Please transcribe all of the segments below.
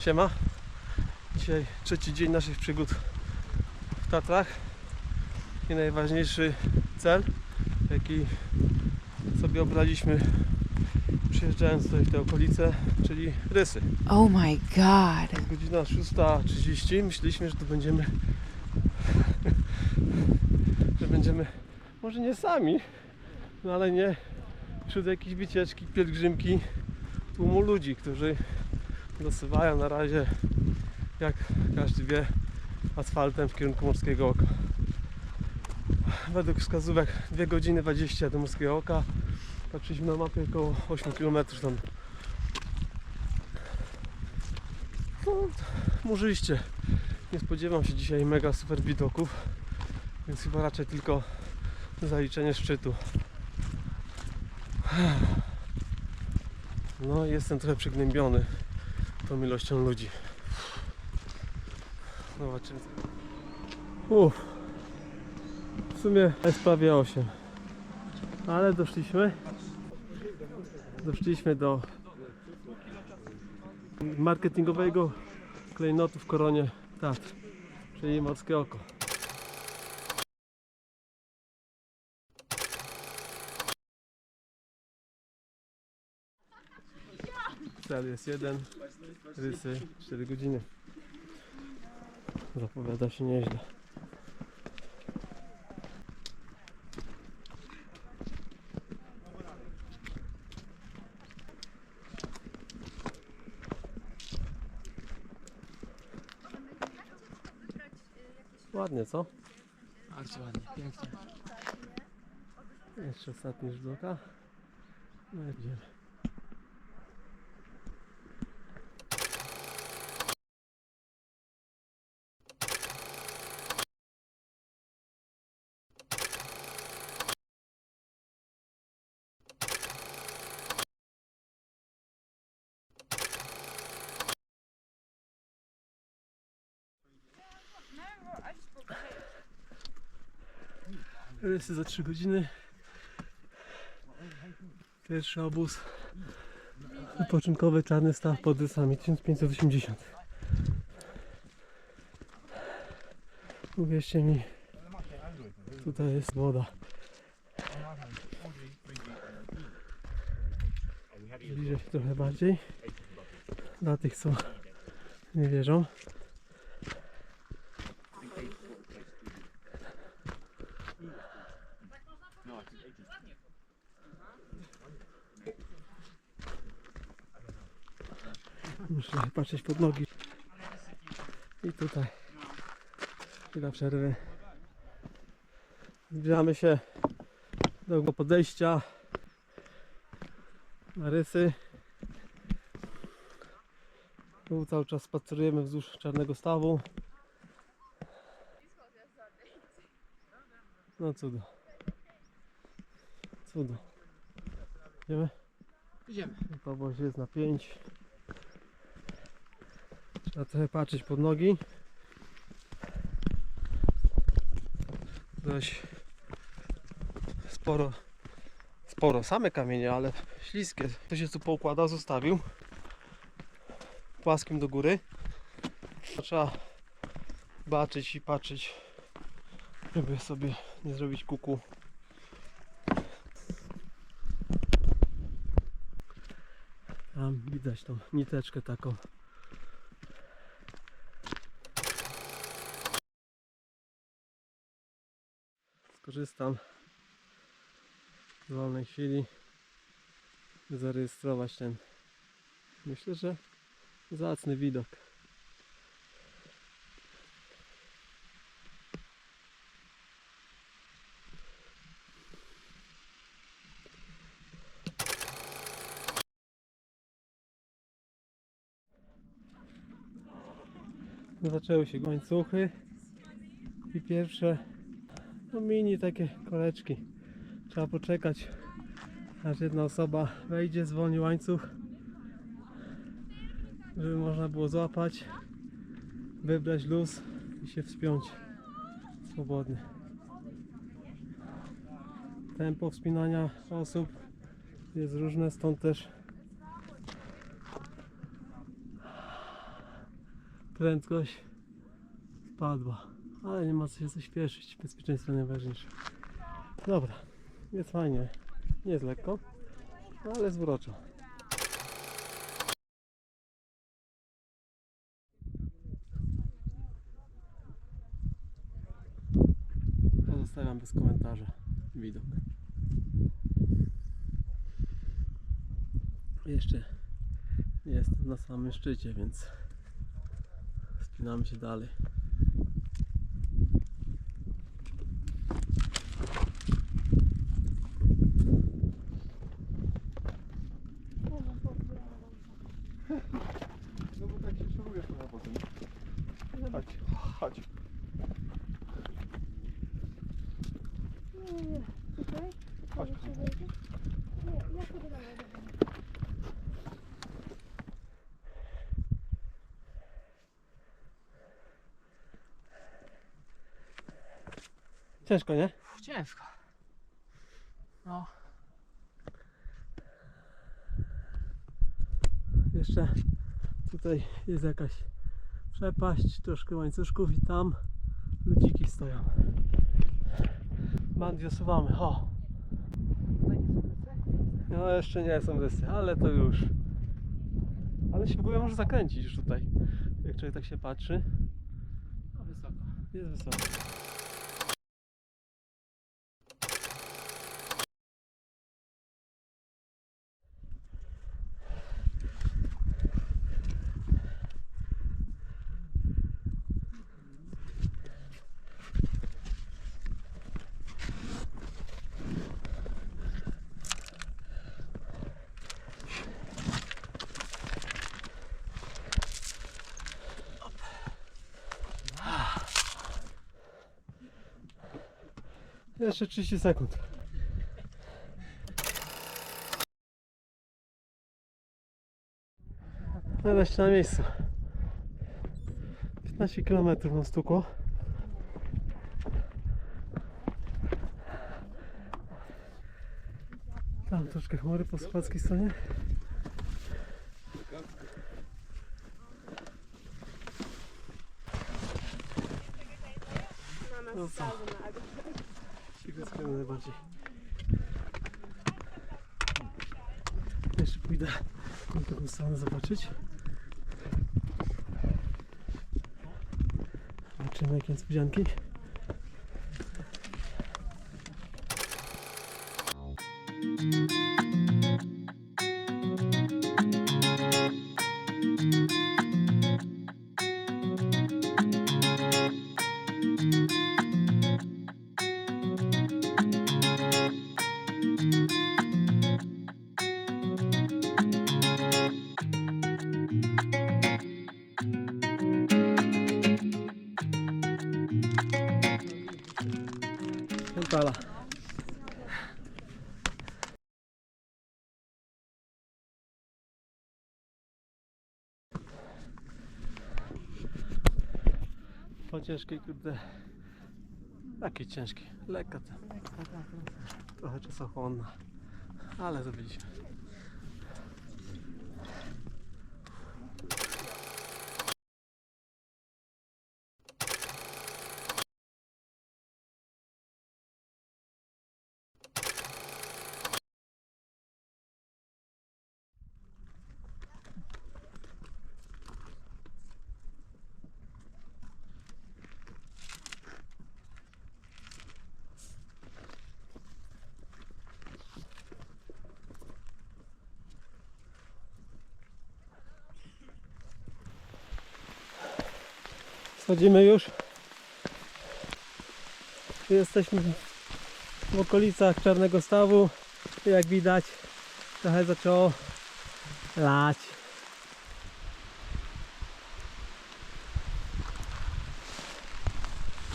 Siema. Dzisiaj trzeci dzień naszych przygód w Tatrach. I najważniejszy cel, jaki sobie obraliśmy przyjeżdżając tutaj w te okolice, czyli Rysy. Oh my god. Godzina 6.30. Myśleliśmy, że to będziemy że będziemy może nie sami, no ale nie wśród jakiejś wycieczki, pielgrzymki tłumu ludzi, którzy dosywają na razie, jak każdy wie, asfaltem w kierunku Morskiego Oka. Według wskazówek 2 godziny 20 do Morskiego Oka. Patrzyliśmy na mapie około 8 km tam. No, murzyście. Nie spodziewam się dzisiaj mega super widoków, więc chyba raczej tylko zaliczenie szczytu. No, jestem trochę przygnębiony tą ilością ludzi. Zobaczymy. Uff. W sumie prawie 8. Ale doszliśmy. Doszliśmy do marketingowego klejnotu w koronie Tatr, czyli Morskie Oko. Cel jest jeden, rysy 4 godziny. Zapowiada się nieźle. Ładnie, co? Bardzo ładnie, pięknie. Jeszcze ostatni rzut oka. No i idziemy. Rysy za 3 godziny. Pierwszy obóz wypoczynkowy Czarny Staw pod Rysami 1580. Uwierzcie mi, tutaj jest woda. Bliżej się trochę bardziej. Dla tych, co nie wierzą. Muszę patrzeć pod nogi. I tutaj. Chwila przerwy. Zbieramy się do podejścia na rysy. Tu cały czas spacerujemy wzdłuż czarnego stawu. No cudo. Cudo. Idziemy? Idziemy. Gotowość jest na 5. Trzeba trochę patrzeć pod nogi. Dość sporo, sporo same kamienie, ale śliskie. Ktoś się tu poukładał, zostawił. Płaskim do góry. Trzeba baczyć i patrzeć, żeby sobie nie zrobić kuku. Tam widać tą niteczkę taką. Skorzystam z wolnej chwili, zarejestrować ten, myślę, że zacny widok. Zaczęły się łańcuchy i pierwsze no mini takie koleczki. Trzeba poczekać aż jedna osoba wejdzie, zwolni łańcuch żeby można było złapać wybrać luz i się wspiąć swobodnie. Tempo wspinania osób jest różne, stąd też prędkość spadła. Ale nie ma co się zaśpieszyć. Bezpieczeństwo najważniejsze. Dobra, jest fajnie. Nie jest lekko, ale zwroczo. Pozostawiam bez komentarza widok. Jeszcze nie jestem na samym szczycie, więc spinamy się dalej. No bo tak się szurujesz trochę potem. Chodź, chodź. Nie, nie, nie. Tutaj? Chodź. Nie, ja sobie dalej. Ciężko, nie? Ciężko. No, Jeszcze tutaj jest jakaś przepaść, troszkę łańcuszków i tam ludziki stoją. Band wiosuwamy, o! No jeszcze nie są rysy, ale to już. Ale się w ogóle może zakręcić już tutaj. Jak człowiek tak się patrzy, no wysoko. jest wysoko. Jeszcze 30 sekund. Nareszcie na miejscu. 15 km nam stukło. Tam troszkę chmury po słowackiej stronie. No Sigurdzkiemu najbardziej. Jeszcze pójdę na drugą stronę zobaczyć. Zobaczymy jakie niespodzianki. Centrala. Po ciężkiej kurde. Takie ciężkie. Lekka to. Trochę czasochłonna. Ale zrobiliśmy. Schodzimy już. Jesteśmy w okolicach Czarnego Stawu. Jak widać, trochę zaczęło lać.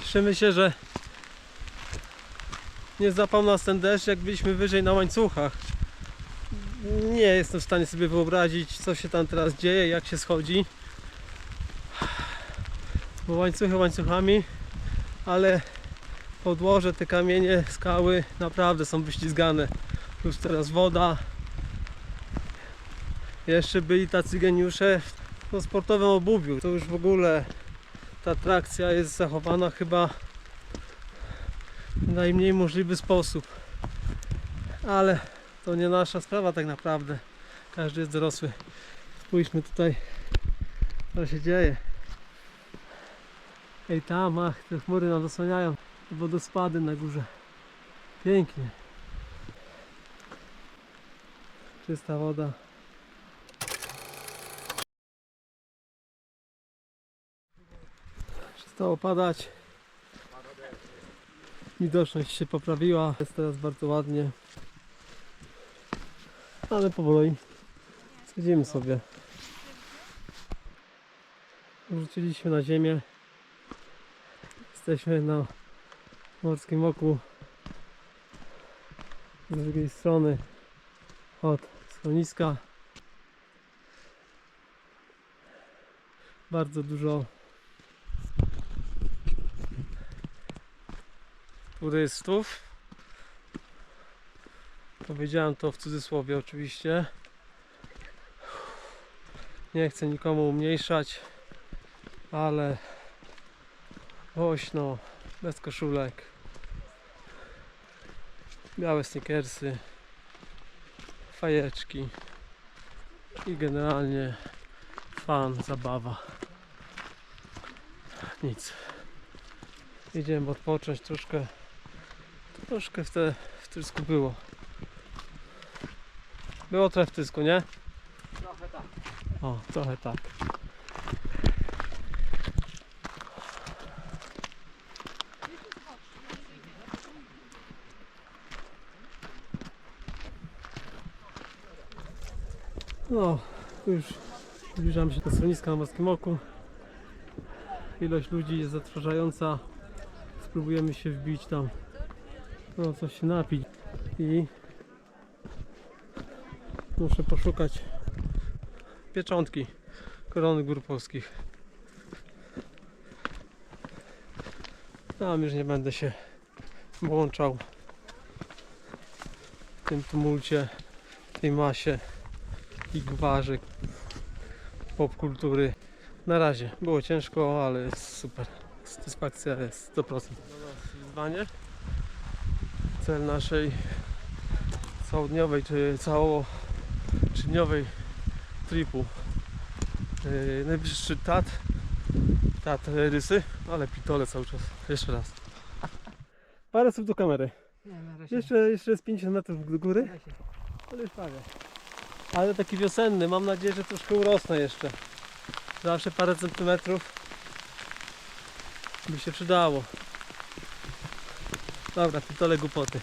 Cieszymy się, że nie zapał nas ten deszcz, jak byliśmy wyżej na łańcuchach. Nie jestem w stanie sobie wyobrazić, co się tam teraz dzieje, jak się schodzi łańcuchy łańcuchami, ale podłoże, te kamienie, skały naprawdę są wyślizgane. Plus teraz woda. Jeszcze byli tacy geniusze no, sportowym obuwiu. To już w ogóle ta atrakcja jest zachowana chyba w najmniej możliwy sposób. Ale to nie nasza sprawa tak naprawdę. Każdy jest dorosły. Spójrzmy tutaj, co się dzieje. Ej tam, ach, te chmury nam zasłaniają. Wodospady na górze. Pięknie. Czysta woda. Przestało padać. Widoczność się poprawiła. Jest teraz bardzo ładnie. Ale powoli. Schodzimy sobie. Wróciliśmy na ziemię. Jesteśmy na morskim oku. Z drugiej strony od schroniska. Bardzo dużo turystów. Powiedziałem to w cudzysłowie oczywiście. Nie chcę nikomu umniejszać, ale głośno, bez koszulek, białe sneakersy, fajeczki i generalnie fan, zabawa. Nic. Idziemy odpocząć troszkę. Troszkę w, te, w Trysku było. Było trochę w Trysku, nie? Trochę tak. O, trochę tak. No, już zbliżamy się do schroniska na Morskim Oku. Ilość ludzi jest zatrważająca. Spróbujemy się wbić tam, no coś się napić i muszę poszukać pieczątki korony gór polskich. Tam już nie będę się włączał w tym tumulcie, tej masie i gwarze popkultury. Na razie było ciężko, ale jest super. Satysfakcja jest 100%. Wyzwanie. Cel naszej całodniowej czy całotrzydniowej tripu. Yy, Tat. Tat Rysy, ale pitole cały czas. Jeszcze raz. Parę słów do kamery. Nie. Jeszcze, jeszcze jest 50 metrów do góry, ale już prawie. Ale taki wiosenny, mam nadzieję, że troszkę urosnę jeszcze. Zawsze parę centymetrów by się przydało. Dobra, pitole głupoty.